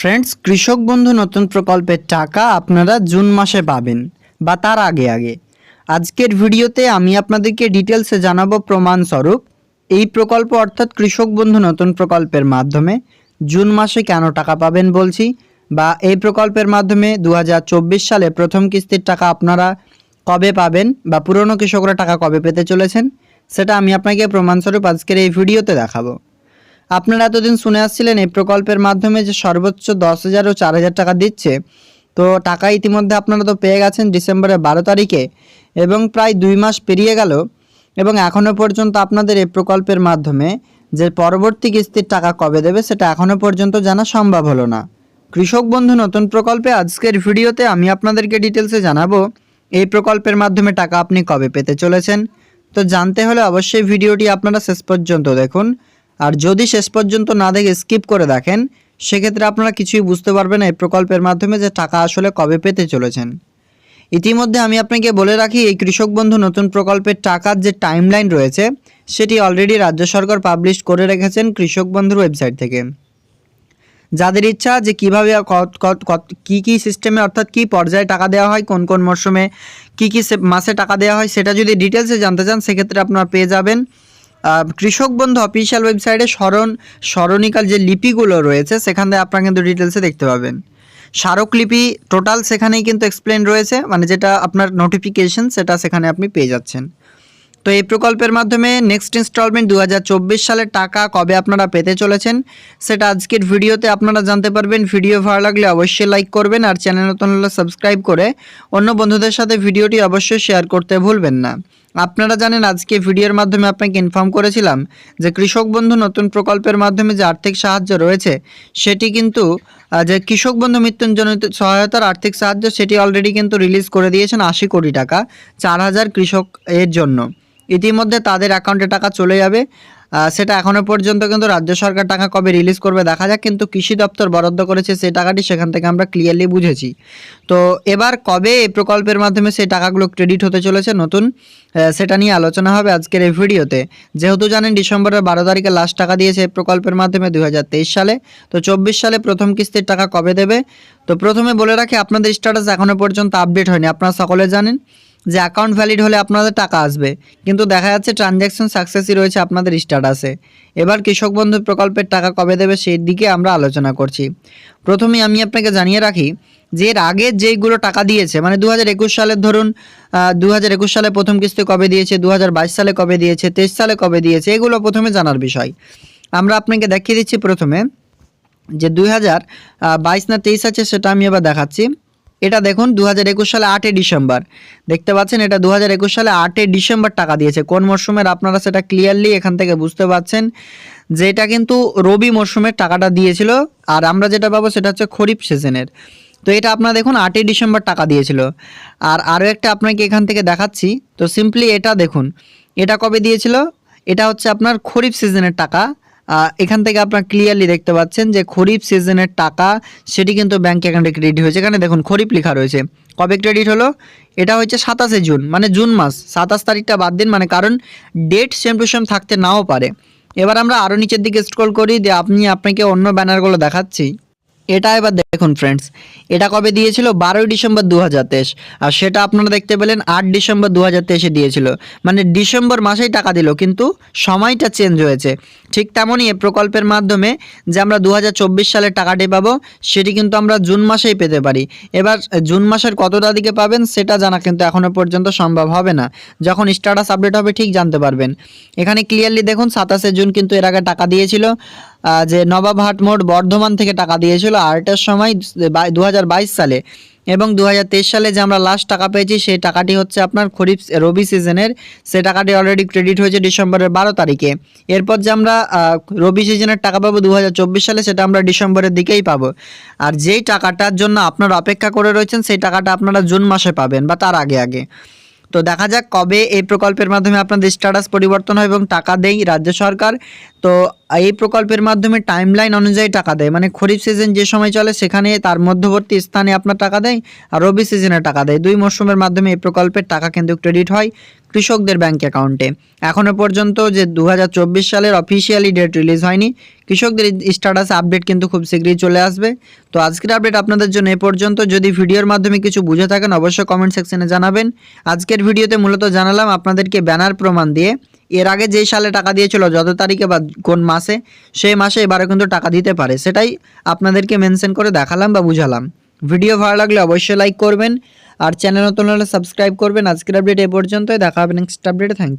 Friends কৃষক বন্ধু নতুন প্রকল্পের টাকা আপনারা জুন মাসে পাবেন, বা তার আগে আগে। আজকের ভিডিওতে আমি আপনাদেরকে ডিটেলসে জানাব প্রমাণস্বরূপ এই প্রকল্প অর্থাৎ কৃষক বন্ধু নতুন প্রকল্পের মাধ্যমে জুন মাসে কেন টাকা পাবেন বলছি, বা এই প্রকল্পের মাধ্যমে দু হাজার চব্বিশ সালে প্রথম কিস্তির টাকা আপনারা কবে পাবেন, বা পুরনো কৃষকরা টাকা কবে পেতে চলেছেন, সেটা আমি আপনাকে প্রমাণস্বরূপ আজকের এই ভিডিওতে দেখাবো। আপনারা এতদিন শুনে আসছিলেন এই প্রকল্পের মাধ্যমে যে সর্বোচ্চ দশ হাজার ও চার হাজার টাকা দিচ্ছে। তো টাকা ইতিমধ্যে আপনারা তো পেয়ে গেছেন ডিসেম্বরের বারো তারিখে এবং প্রায় দুই মাস পেরিয়ে গেল এবং এখনও পর্যন্ত আপনাদের এই প্রকল্পের মাধ্যমে যে পরবর্তী কিস্তির টাকা কবে দেবে সেটা এখনও পর্যন্ত জানা সম্ভব হলো না। কৃষক বন্ধু, নতুন প্রকল্পে আজকের ভিডিওতে আমি আপনাদেরকে ডিটেলসে জানাব এই প্রকল্পের মাধ্যমে টাকা আপনি কবে পেতে চলেছেন। তো জানতে হলে অবশ্যই ভিডিওটি আপনারা শেষ পর্যন্ত দেখুন। আর যদি শেষ পর্যন্ত না দেখে স্কিপ করে দেখেন, সেক্ষেত্রে আপনারা কিছুই বুঝতে পারবেন না এই প্রকল্পের মাধ্যমে যে টাকা আসলে কবে পেতে চলেছেন। ইতিমধ্যে আমি আপনাকে বলে রাখি, এই কৃষক বন্ধু নতুন প্রকল্পের টাকার যে টাইমলাইন রয়েছে, সেটি অলরেডি রাজ্য সরকার পাবলিশ করে রেখেছেন কৃষক বন্ধুর ওয়েবসাইট থেকে। যাদের ইচ্ছা যে কীভাবে কি কি সিস্টেমে অর্থাৎ কি পর্যায়ে টাকা দেওয়া হয়, কোন কোন মরশুমে কি কি মাসে টাকা দেওয়া হয়, সেটা যদি ডিটেলসে জানতে চান, সেক্ষেত্রে আপনারা পেয়ে যাবেন। কৃষক বন্ধু অফিসিয়াল ওয়েবসাইটে স্মরণ স্মরণিকার যে লিপিগুলো রয়েছে, সেখান থেকে আপনারা কিন্তু ডিটেলসে দেখতে পাবেন। স্মারকলিপি টোটাল সেখানেই কিন্তু এক্সপ্লেন রয়েছে মানে যেটা আপনার নোটিফিকেশন সেটা সেখানে আপনি পেয়ে যাচ্ছেন। তো এই প্রকল্পের মাধ্যমে নেক্সট ইনস্টলমেন্ট দু সালের টাকা কবে আপনারা পেতে চলেছেন, সেটা আজকের ভিডিওতে আপনারা জানতে পারবেন। ভিডিও ভালো লাগলে অবশ্যই লাইক করবেন আর চ্যানেল নতুন হলে সাবস্ক্রাইব করে অন্য বন্ধুদের সাথে ভিডিওটি অবশ্যই শেয়ার করতে ভুলবেন না। আপনারা জানেন আজকে ভিডিওর মাধ্যমে আপনাকে ইনফর্ম করেছিলাম যে কৃষক বন্ধু নতুন প্রকল্পের মাধ্যমে যে আর্থিক সাহায্য রয়েছে, সেটি কিন্তু যে কৃষক বন্ধু মৃত্যুঞ্জনিত সহায়তার আর্থিক সাহায্য, সেটি অলরেডি কিন্তু রিলিজ করে দিয়েছেন আশি কোটি টাকা, চার হাজার কৃষক এর জন্য। ইতিমধ্যে তাদের অ্যাকাউন্টে টাকা চলে যাবে। সেটা এখনও পর্যন্ত কিন্তু রাজ্য সরকার টাকা কবে রিলিজ করবে দেখা যাক, কিন্তু কৃষি দপ্তর বরাদ্দ করেছে সেই টাকাটি সেখান থেকে আমরা ক্লিয়ারলি বুঝেছি। তো এবার কবে এই প্রকল্পের মাধ্যমে সেই টাকাগুলো ক্রেডিট হতে চলেছে নতুন সেটা নিয়ে আলোচনা হবে আজকের এই ভিডিওতে। যেহেতু জানেন ডিসেম্বরের বারো তারিখে লাস্ট টাকা দিয়েছে এই প্রকল্পের মাধ্যমে দুই হাজার তেইশ সালে, তো চব্বিশ সালে প্রথম কিস্তির টাকা কবে দেবে? তো প্রথমে বলে রাখি, আপনাদের স্ট্যাটাস এখনও পর্যন্ত আপডেট হয়নি, আপনারা সকলে জানেন। যে অ্যাকাউন্ট ভ্যালিড হলে আপনাদের টাকা আসবে। কিন্তু দেখা যাচ্ছে ট্রানজ্যাকশন সাকসেসই রয়েছে আপনাদের স্ট্যাটাসে এবার কৃষক বন্ধু প্রকল্পের টাকা কবে দেবে সেই দিকে আমরা আলোচনা করছি। প্রথমেই আমি আপনাকে জানিয়ে রাখি যে এর আগে যেইগুলো টাকা দিয়েছে মানে দু হাজার একুশ সালের ধরুন দু হাজার একুশ সালে প্রথম কিস্তি কবে দিয়েছে দু হাজার বাইশ সালে কবে দিয়েছে, তেইশ সালে কবে দিয়েছে, এগুলো প্রথমে জানার বিষয়। আমরা আপনাকে দেখিয়ে দিচ্ছি প্রথমে যে দুই হাজার বাইশ না তেইশ আছে সেটা আমি এবার দেখাচ্ছি। এটা দেখুন দু হাজার একুশ সালে আটই ডিসেম্বর। দেখতে পাচ্ছেন এটা দু হাজার একুশ সালে আটই ডিসেম্বর টাকা দিয়েছে। কোন মরশুমের? আপনারা সেটা ক্লিয়ারলি এখান থেকে বুঝতে পারছেন যে এটা কিন্তু রবি মরশুমের টাকাটা দিয়েছিল। আর আমরা যেটা পাবো সেটা হচ্ছে খরিফ সিজনের। তো এটা আপনারা দেখুন আটই ডিসেম্বর টাকা দিয়েছিল। আর আরও একটা আপনাকে এখান থেকে দেখাচ্ছি। তো সিম্পলি এটা দেখুন। এটা কবে দিয়েছিল? এটা হচ্ছে আপনার খরিফ সিজনের টাকা। এখান থেকে আপনারা ক্লিয়ারলি দেখতে পাচ্ছেন যে খরিফ সিজনের টাকা, সেটি কিন্তু ব্যাঙ্ক অ্যাকাউন্টে ক্রেডিট হয়েছে। এখানে দেখুন, খরিফ লেখা রয়েছে। কবে ক্রেডিট হলো? এটা হচ্ছে সাতাশে জুন মানে জুন মাস। সাতাশ তারিখটা বাদ দিন মানে কারণ ডেট সেম টু সেম থাকতে নাও পারে। এবার আমরা আরও নিচের দিকে স্ক্রল করি যে আপনি, আপনাকে অন্য ব্যানারগুলো দেখাচ্ছি। এটা এবার দেখুন ফ্রেন্ডস এটা কবে দিয়েছিল? বারোই ডিসেম্বর দু হাজার তেইশ। আর সেটা আপনারা দেখতে পেলেন আট ডিসেম্বর দু হাজার তেইশে দিয়েছিল। মানে ডিসেম্বর মাসেই টাকা দিল, কিন্তু সময়টা চেঞ্জ হয়েছে। ঠিক তেমনই এ প্রকল্পের মাধ্যমে যে আমরা দু সালের টাকাটি পাবো, সেটি কিন্তু আমরা জুন মাসেই পেতে পারি। এবার জুন মাসের কত তারিখে পাবেন, সেটা জানা কিন্তু এখনও পর্যন্ত সম্ভব হবে না। যখন স্ট্যাটাস আপডেট হবে, ঠিক জানতে পারবেন। এখানে ক্লিয়ারলি দেখুন, সাতাশে জুন কিন্তু এর আগে টাকা দিয়েছিল। যে নবাবহাট মোড় বর্ধমান থেকে টাকা দিয়েছিল আরেকটার সময় দু হাজার বাইশ সালে এবং দু হাজার তেইশ সালে যে আমরা লাস্ট টাকা পেয়েছি, সেই টাকাটি হচ্ছে আপনার খরিফ রবি সিজনের। সেই টাকাটি অলরেডি ক্রেডিট হয়েছে ডিসেম্বরের বারো তারিখে। এরপর যে আমরা রবি সিজনের টাকা পাবো দু হাজার চব্বিশ সালে, সেটা আমরা ডিসেম্বরের দিকেই পাবো। আর যেই টাকাটার জন্য আপনারা অপেক্ষা করে রয়েছেন, সেই টাকাটা আপনারা জুন মাসে পাবেন বা তার আগে আগে। তো দেখা যাক কবে এই প্রকল্পের মাধ্যমে আপনাদের স্ট্যাটাস পরিবর্তন হয় এবং টাকা দেয় রাজ্য সরকার। তো এই প্রকল্পের মাধ্যমে টাইমলাইন অনুযায়ী টাকা দেয়। মানে খরিফ সিজন যে সময় চলে সেখানে তার মধ্যবর্তী স্থানে আপনার টাকা দেয় আর রবি সিজনে টাকা দেয়। দুই মরশুমের মাধ্যমে এই প্রকল্পের টাকা কিন্তু ক্রেডিট হয়। কৃষকদের ব্যাংক অ্যাকাউন্টে এখনও পর্যন্ত যে দু হাজার চব্বিশ সালের অফিসিয়ালি ডেট রিলিজ হয়নি, কৃষকদের স্ট্যাটাস আপডেট কিন্তু খুব শীঘ্রই চলে আসবে। তো আজকের আপডেট আপনাদের জন্য এ পর্যন্ত। যদি ভিডিওর মাধ্যমে কিছু বুঝে থাকেন, অবশ্যই কমেন্ট সেকশনে জানাবেন। আজকের ভিডিওতে মূলত জানালাম আপনাদেরকে ব্যানার প্রমাণ দিয়ে, এর আগে যেই সালে টাকা দিয়েছিল, যত তারিখে বা কোন মাসে, সেই মাসে এবারে কিন্তু টাকা দিতে পারে। সেটাই আপনাদেরকে মেনশন করে দেখালাম বা বুঝালাম। ভিডিও ভালো লাগলে অবশ্যই লাইক করবেন। আর চ্যানেল নতুন হলে সাবস্ক্রাইব করবেন। আজকের আপডেট এ পর্যন্তই। দেখা হবে নেক্সট আপডেটে থ্যাংক ইউ